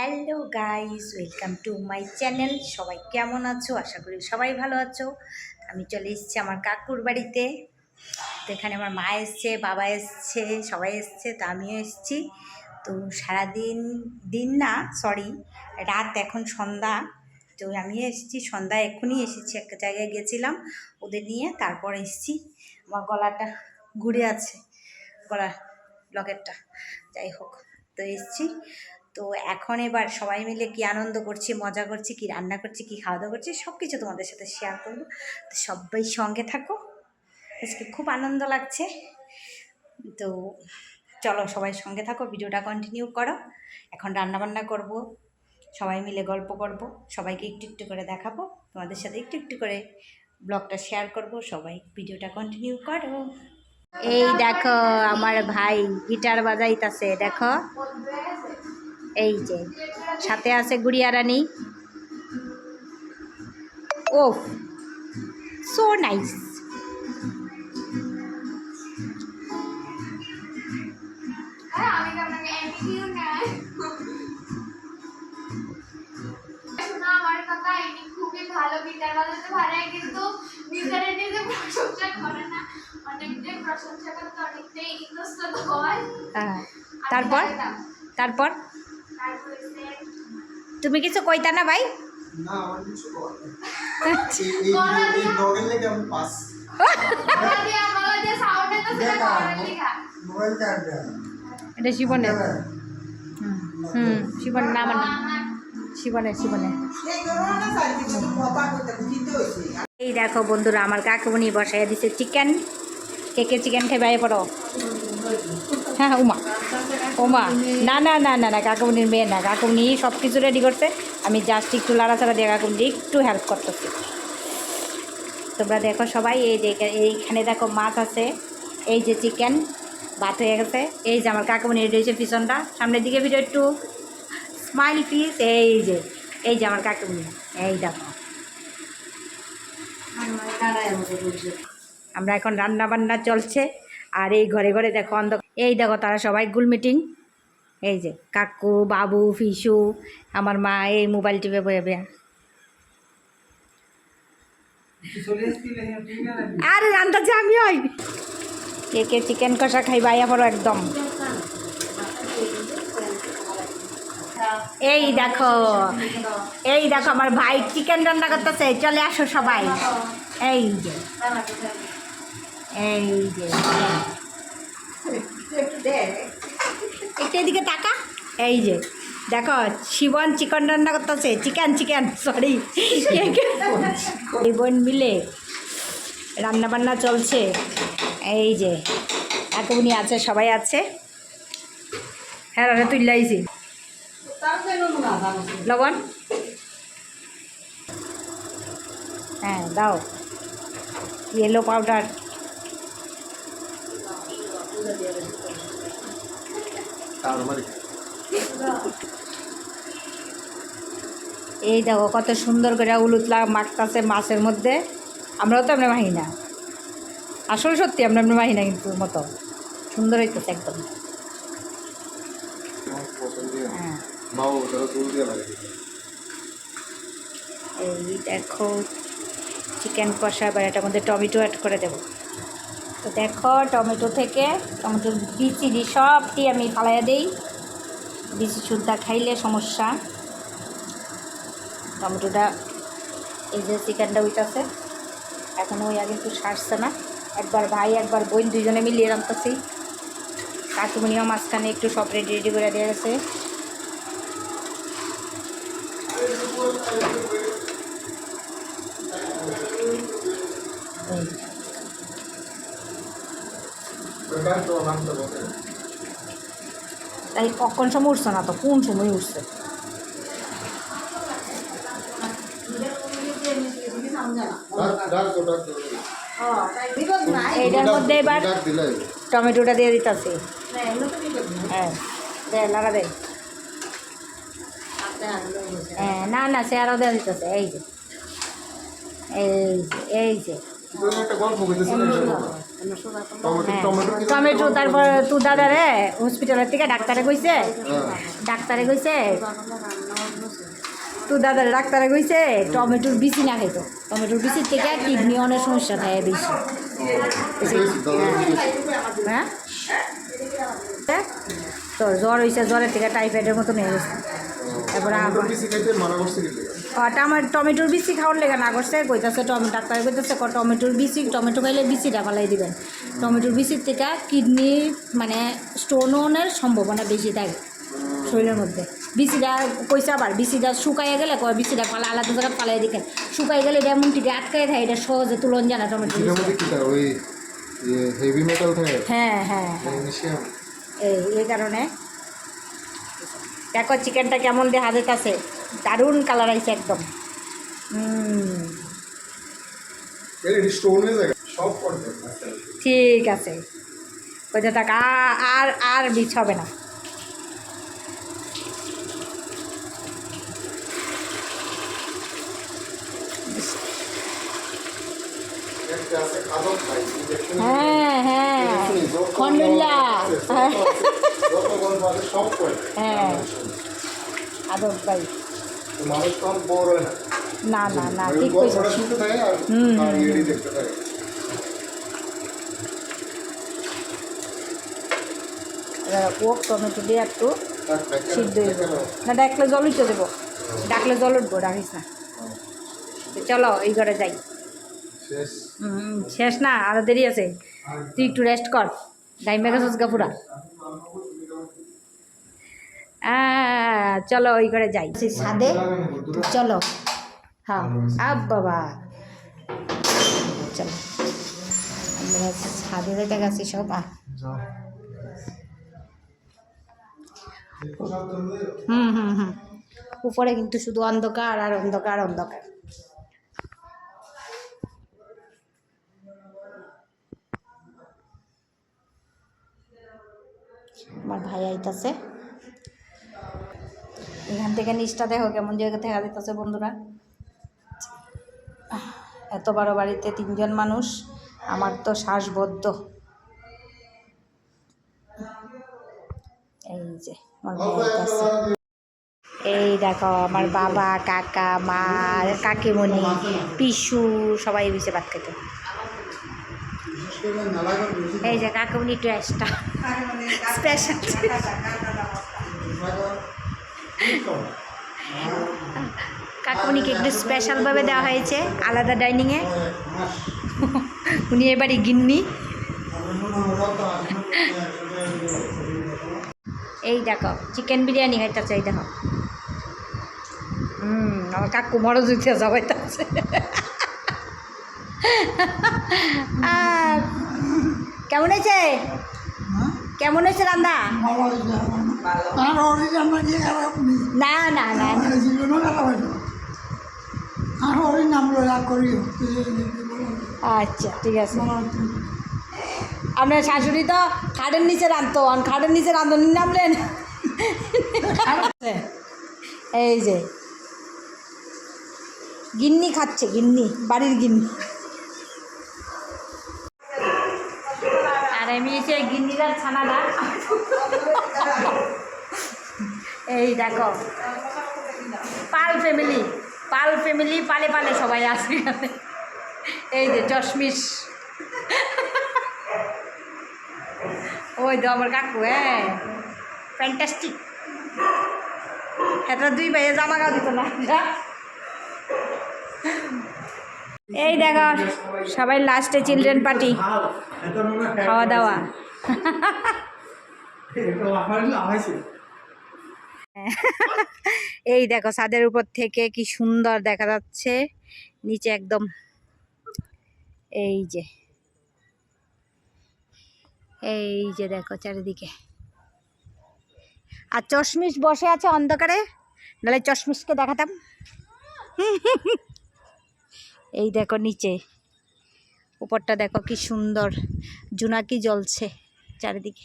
Hello guys welcome to my channel সবাই কেমন আছো? আশা করি সবাই ভালো আছো। আমি চলে এসেছি আমার কাকুর বাড়িতে। তো এখানে আমার মা এসছে, বাবা এসছে, সবাই এসছে, তো আমিও এসছি। তো সারাদিন, দিন না সরি রাত এখন সন্ধ্যা। তো আমিও এসেছি, সন্ধ্যা এখনই এসেছি, একটা জায়গায় গেছিলাম ওদের নিয়ে, তারপর এসেছি। আমার গলাটা ঘুরে আছে গলা লকেটটা। যাই হোক, তো এসেছি। তো এখন এবার সবাই মিলে কি আনন্দ করছি, মজা করছি, কি রান্না করছি, কি খাওয়া দাওয়া করছি সব কিছু তোমাদের সাথে শেয়ার করব। তো সবাই সঙ্গে থাকো। আজকে খুব আনন্দ লাগছে। তো চলো সবাই সঙ্গে থাকো, ভিডিওটা কন্টিনিউ করো। এখন রান্না বান্না করব। সবাই মিলে গল্প করব। সবাইকে একটু একটু করে দেখাবো। তোমাদের সাথে একটু একটু করে ব্লগটা শেয়ার করব। সবাই ভিডিওটা কন্টিনিউ করো। এই দেখো, আমার ভাই গিটার বাজাইতাছে, দেখো। এই যে সাথে আছে গুড়িয়া রানী ও সো নাইস আমি তো আপনাকে এমনিও নেয় শোনা আমার কথা ইনি খুবই ভালো গিটার বাজাতে পারে কিন্তু নিজেরা নিজে প্রশংসা করে না অনেকটাই প্রশংসা করতে অনেকটাই ইতস্তত হয় তারপর? তারপর? তুমি কিছু কইতা না ভাই? আমার এটা হুম হুম না মানে। শিবনের শিবনের। এই দেখো বন্ধুরা আমার কাকুমনি বসাই দিছে চিকেন কে কে চিকেন খেয়ে বাইরে পড়ো। হ্যাঁ উমা। ওমা না না না না না, কাকুমনির মেয়ে না। কাকুমনি সব কিছু রেডি করছে। আমি জাস্ট একটু লাড়াচাড়া দিয়ে কাকুমনি একটু হেল্প করতেছি। তোমরা দেখো সবাই, এই যে এইখানে দেখো মাছ আছে। এই যে চিকেন ভাত হয়ে গেছে। এই যে আমার কাকুমনি রেডি হয়েছে পিছনটা। সামনের দিকে ভিডিও একটু। স্মাইল প্লিজ এই যে এই যে আমার কাকুমনি। এই দেখো। আমরা এখন রান্না বান্না চলছে। আর এই ঘরে ঘরে দেখো অন্ধ এই দেখো তারা সবাই গুল মিটিং। এই যে কাকু, বাবু, ফিসু, আমার মা এই মোবাইল টিপে বয়ে বেয়া। আরে রান্তাছে আমি ওই। কে কে চিকেন কষা খাই বাইয়া পড়ো একদম। এই দেখো এই দেখো আমার ভাই চিকেন রান্না করতেছে। চলে আসো সবাই। এই যে। এই যে, একটু তাকা। এই যে, দেখো, শিবন চিকেন রান্না করতেছে। চিকেন চিকেন সরি বোন মিলে রান্না বান্না চলছে। এই যে, এতগুনি আছে, সবাই আছে। হ্যাঁ রান্না তুললাইছি লবণ? হ্যাঁ দাও। ইয়েলো পাউডার এই দেখো কত সুন্দর করে উলুতলা মাখতাছে মাছের মধ্যে। আমরাও তো আমরা মাহি না। আসলে সত্যি আমরা আমরা মাহি না কিন্তু মতো। সুন্দর হইতেছে একদম। হ্যাঁ। এই দেখো চিকেন কষা এবার এটার মধ্যে টমেটো অ্যাড করে দেবো। তো দেখো, টমেটো থেকে টমেটোর বিচি সবটি আমি ফালাইয়া দিই। বিচি শুদ্ধা খাইলে সমস্যা। টমেটোটা এই যে চিকেনটা উইটাছে এখনও ওই আগে একটু সারছে না। একবার ভাই, একবার বোন দুজনে মিলিয়ে রাখতেছি কাকুমনিও মাঝখানে একটু সব রেডি রেডি করে দিয়ে গেছে এই ব্যাপার তো নামতে বলে তাই কখন সময় উঠছে না তো? কোন সময় উঠছে? এইটার মধ্যে এবার টমেটোটা দিয়ে দিতেছি। হ্যাঁ দে লাগা দে। হ্যাঁ না না সে আরও দিয়ে দিতেছে। এই যে এই যে এই যে। টমেটো তারপর তু দাদারে হসপিটালের থেকে ডাক্তারে কইছে। ডাক্তারে কইছে, তু দাদারে ডাক্তারে কইছে, টমেটোর বিচি না খাইতো। টমেটোর বিচির থেকে কিডনি অনেক সমস্যা থাকে বেশি। হ্যাঁ? তোর জ্বর হয়েছে জ্বরের থেকে টাইফয়েডের মতন হয়ে গেছে তারপরে টমেটো? আমার টমেটোর বিচি খাওয়ার লেগে না করছে কইতাছে টমেটো ডাক্তার কইতাছে ক টমেটোর বিচি টমেটো খাইলে বিচিটা ফালাই দিবেন। টমেটোর বিচির থেকে কিডনি মানে স্টোনের সম্ভাবনা বেশি থাকে শরীরের মধ্যে। বিচিটা কইছে আবার বিচিটা শুকাইয়া গেলে কয় বিচিটা পালা আলাদা জায়গায় পালাই দিকেন শুকাই গেলে এটা এমন টিকে আটকাই থাকে এটা সহজে তুলন জানা হেভি মেটাল থাকে? হ্যাঁ হ্যাঁ। এই এই কারণে। দেখো চিকেনটা কেমন দিয়ে হাজত আছে দারুণ কালার আইছে একদম। ঠিক আছে। কইতে থাক আর আর বিছ হবে না। হ্যাঁ হ্যাঁ। হ্যাঁ। হ্যাঁ আদব ভাই। না না না ঠিক কইছিস হুম, তার হুম, ইয়েরই দেখতে থাকে ও টমেটো দিয়ে একটু সিদ্ধ হয়ে যাবে। না ডাকলে জল উঠতে দেবো ডাকলে জল উঠবো ডাকিস না। চলো এই ঘরে যাই। শেষ। শেষ না আরও দেরি আছে। তুই একটু রেস্ট কর। ডাইমে গেছিস গাপুরা আহ, চলো ওই করে যাই। সেই ছাদে চলো। হ্যাঁ। বাবা চলো। আমরা ছাদে যেতে গেছি সব হুম হুম হুম। উপরে কিন্তু শুধু অন্ধকার আর অন্ধকার অন্ধকার। আমার ভাই আইতাছে। এখান থেকে নিচটা দেখো কেমন জায়গা দেখা দিতেছে বন্ধুরা এত বড় বাড়িতে তিনজন মানুষ আমার তো শ্বাসবদ্ধ এই যে আমার এই দেখো আমার বাবা কাকা মা কাকিমণি পিসু সবাই বিছে ভাত খেতে এই যে কাকিমণি ট্রেসটা স্পেশাল কাকুনিকে একটু স্পেশালভাবে দেওয়া হয়েছে, আলাদা ডাইনিংয়ে উনি এবারই গিন্নি। এই দেখো চিকেন বিরিয়ানি খাইতেছে, এই দেখো। হুম, আমার কাকু মরো জুতে যাবাইতেছে আর কেমন হয়েছে? কেমন হয়েছে রান্না না না না আচ্ছা ঠিক আছে। আপনার শাশুড়ি তো খাটের নিচে রাঁধতো। আর খাটের নিচে রাঁধুনি নামলেন। এই যে। গিন্নি খাচ্ছে গিন্নি বাড়ির গিন্নি। আমি এসে গিন্নিরার ছানাটা এই দেখো, পাল ফ্যামিলি পাল ফ্যামিলি পালে পালে সবাই আসে এই যে চশমিশ ওই তো আমার কাকু হ্যাঁ। ফ্যান্টাস্টিক এটা দুই ভাইয়ে জামা গাও দিত না। এই দেখো, সবাই লাস্টে চিলড্রেন পার্টি খাওয়া দাওয়া এই দেখো, ছাদের উপর থেকে কি সুন্দর দেখা যাচ্ছে। নিচে একদম, এই যে এই যে দেখো চারিদিকে। আর চশমিশ বসে আছে অন্ধকারে, নাহলে চশমিশকে দেখাতাম। এই দেখো নিচে। উপরটা দেখো কি সুন্দর। জুনাকি জ্বলছে চারিদিকে।